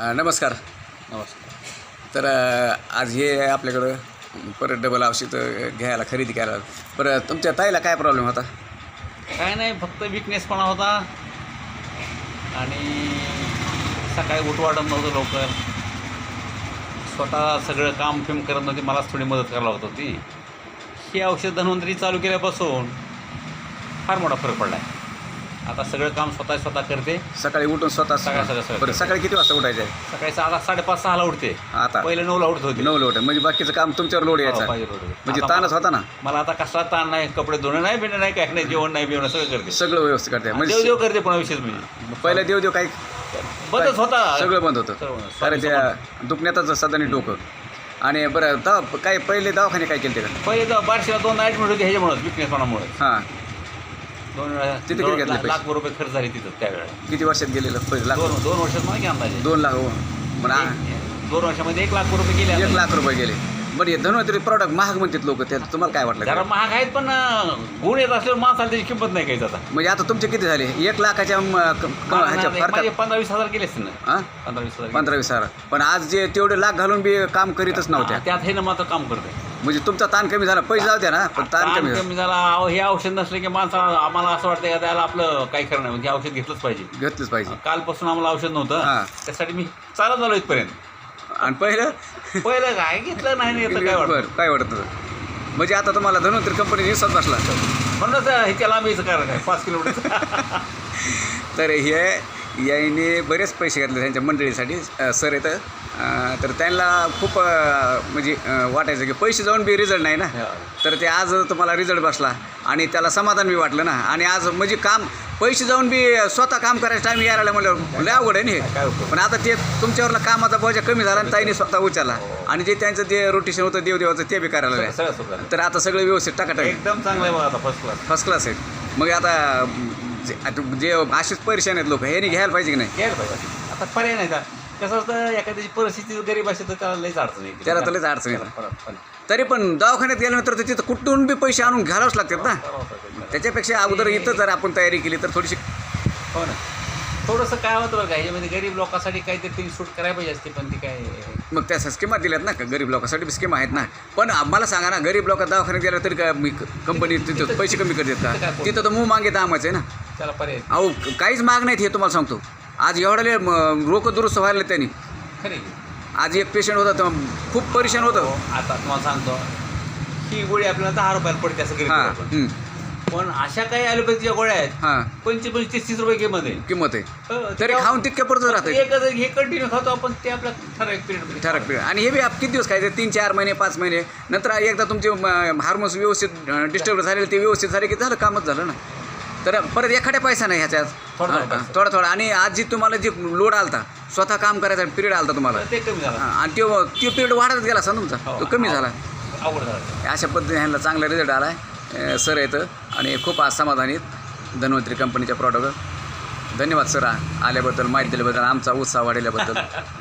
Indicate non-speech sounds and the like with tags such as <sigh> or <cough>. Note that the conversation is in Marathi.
नमस्कार. नमस्कार. तर आज हे आपल्याकडं परत डबल औषध घ्यायला खरेदी करायला. बरं तुमच्या ताईला काय प्रॉब्लेम होता? काय नाही फक्त विकनेसपणा होता. आणि सकाळी उठ वाटत नव्हतं लवकर. स्वतः सगळं काम फिम करत नव्हती मलाच थोडी मदत करायला लागत होती. ही औषध धन्वंतरी चालू केल्यापासून फार मोठा फरक पडला आहे आता सगळं काम स्वतः स्वतः करते. सकाळी उठून स्वतः सकाळी सकाळी सकाळी. बरं सकाळी किती वाजता उठायचं? आहे सकाळी सहा साडेपाच सहाला उठते. आता? पहिले नऊला उठत होती. नऊ लोट म्हणजे बाकीचं काम तुमच्यावर लोड हो, यायचा पाहिजे होतं. म्हणजे आता ताणच होता ना? मला आता कसला ताण नाही कपडे धुणं नाही बिणं नाही काय नाही जेवण नाही बिवणं सगळं करते. सगळं व्यवस्थित करते. देव म्हणजे देव करते पण विशेष म्हणजे. पहिला देव देव काही बंदच होता. सगळं बंद होतं. अरे त्या दुखण्यातच सदानी डोकं. आणि बरं दवा काय पहिले दवाखाने काय केले ते का? पहिले तर बारशेला दोन ॲडमिट होते ह्याच्यामुळे विकनेसपणामुळे हां. दोन वेळा तिथे किती दोन घेतले लाख पैसे? लाख रुपये खर्च झाले तिथं त्यावेळेला किती वर्षात गेलेलं? लाख दोन दोन वर्षात मला की अंदाजे दोन लाख हो. म्हणा एक- दोन वर्षामध्ये एक लाख रुपये गेले एक अंदाजे. लाख रुपये गेले. बरं हे धन्वंतरी प्रॉडक्ट महाग म्हणतात लोक. ते तुम्हाला काय वाटलं? जरा महाग आहेत पण अं, गुण येत असल्यावर माणसाला त्याची किंमत नाही काहीच आता. म्हणजे आता तुमचे किती झाले? एक लाखाच्या म, क- क- ह्याच्या माझे फरकात पंधरा वीस हजार गेले असतील ना. हां? पंधरा वीस हजार. पंधरा वीस हजार. पण आज जे तेवढे लाख घालून बी काम करीतच नव्हत्या. त्यात हे ना मात्र काम करते म्हणजे तुमचा ताण कमी झाला पैसे जाऊ द्या ना पण ताण ताण कमी झाला. कमी झाला. अहो, हे औषध नसले की माणसाला आम्हाला असं वाटतं का त्याला आपलं काही नाही म्हणजे हे औषध घेतलंच पाहिजे. घेतलंच पाहिजे. कालपासून आम्हाला औषध हा. नव्हतं त्यासाठी मी चालत आलो इथपर्यंत. आणि पहिलं? पहिलं काय घेतलं नाही नाही काय वाटतं? बरं काय वाटत? म्हणजे आता तुम्हाला धन्वंतरी कंपनी दिसत बसला. म्हणूनच ह्याच्या लांबीचं कारण आहे पाच किलोमीटर. तर हे याने बरेच पैसे घातले त्यांच्या मंडळीसाठी. सर येतं तर त्यांना खूप म्हणजे वाटायचं की पैसे जाऊन बी रिझल्ट नाही ना. तर ते आज तुम्हाला रिझल्ट बसला आणि त्याला समाधान बी वाटलं ना. आणि आज म्हणजे काम पैसे जाऊन बी स्वतः काम करायचं टाईम यायला म्हणल्यावर लय अवघड आहे ना काय हे उपयोग? पण आता ते तुमच्यावरला कामाचा बोजा कमी झाला आणि ताईने स्वतः उचलला. आणि जे त्यांचं जे रोटेशन होतं देवदेवाचं ते बी करायला तर आता सगळं व्यवस्थित टाकाटाक. एकदम चांगलं आहे बघा आता फर्स्ट क्लास फर्स्ट क्लास आहे. मग आता जे आता जे असेच परेशान आहेत लोक ह्यानी घ्यायला पाहिजे की नाही? घ्यायला पाहिजे. आता पर्याय नाही का? कसं असतं एखाद्याची परिस्थिती जर गरीब असेल तर त्याला लईच अडचण येते. त्याला तर लईच अडचण येते. त्याला परत- परत. तरी पण दवाखान्यात गेल्यानंतर तर तिथं कुठून बी पैसे आणून घालावंच लागतात ना. त्याच्यापेक्षा अगोदर इथं जर आपण तयारी केली तर थोडीशी हो ना. थोडंसं काय होतं बघा ह्याच्यामध्ये गरीब लोकांसाठी काहीतरी त्यांनी सूट करायला पाहिजे असते पण ती काय मग त्या स्कीमा दिल्यात ना का? गरीब लोकांसाठी बी स्कीम आहेत ना. पण मला सांगा ना गरीब लोक दवाखान्यात गेल्या तरी का मी कंपनी तिथं पैसे कमी करतात काय का? तिथं तर मूग मागे दामाचं आहे ना. त्याला पर्याय अहो काहीच माग नाहीत हे तुम्हाला सांगतो. आज एवढ्याले रोग दुरुस्त व्हायला त्यांनी. खरे आज एक पेशंट होता तर खूप परेशान होतं. आता तुम्हाला सांगतो. ही गोळी आपल्याला दहा रुपयाला पडते असं गरीब हां. हं, पण अशा काही ॲलोपॅथीच्या गोळ्या आहेत हां. पंचवीस पंचवीस तीस रुपये किंमत आहे. किंमत आहे. हो, तरी त्या- खाऊन तितक्या पुरतं राहतं एक हे कंटिन्यू खातो आपण ते आपल्या ठराविक पिरियड ठराक पिरियड आणि हे बी आप किती दिवस खायचे? तीन चार महिने पाच महिने. नंतर एकदा तुमचे हार्मोन्स व्यवस्थित डिस्टर्ब झालेले ते व्यवस्थित झाले की झालं कामच झालं ना. तर परत एखाद्या पैसा नाही ह्याच्यात. थोडा हां, पैसा. थोडा थोडा आणि आज जी तुम्हाला जी लोड आलता स्वतः काम करायचा पिरियड आलता तुम्हाला. ते कमी झालं. हां, आणि तो तो पिरियड वाढत गेला असा तुमचा? हो, तो कमी हो. झाला अवघड झालं. अशा पद्धतीने ह्यांना चांगला रिझल्ट आला आहे सर येतं आणि खूप आज समाधानी आहेत. धन्वंतरी कंपनीच्या प्रॉडक्ट धन्यवाद सर आल्याबद्दल माहिती दिल्याबद्दल आमचा उत्साह वाढवल्याबद्दल <laughs>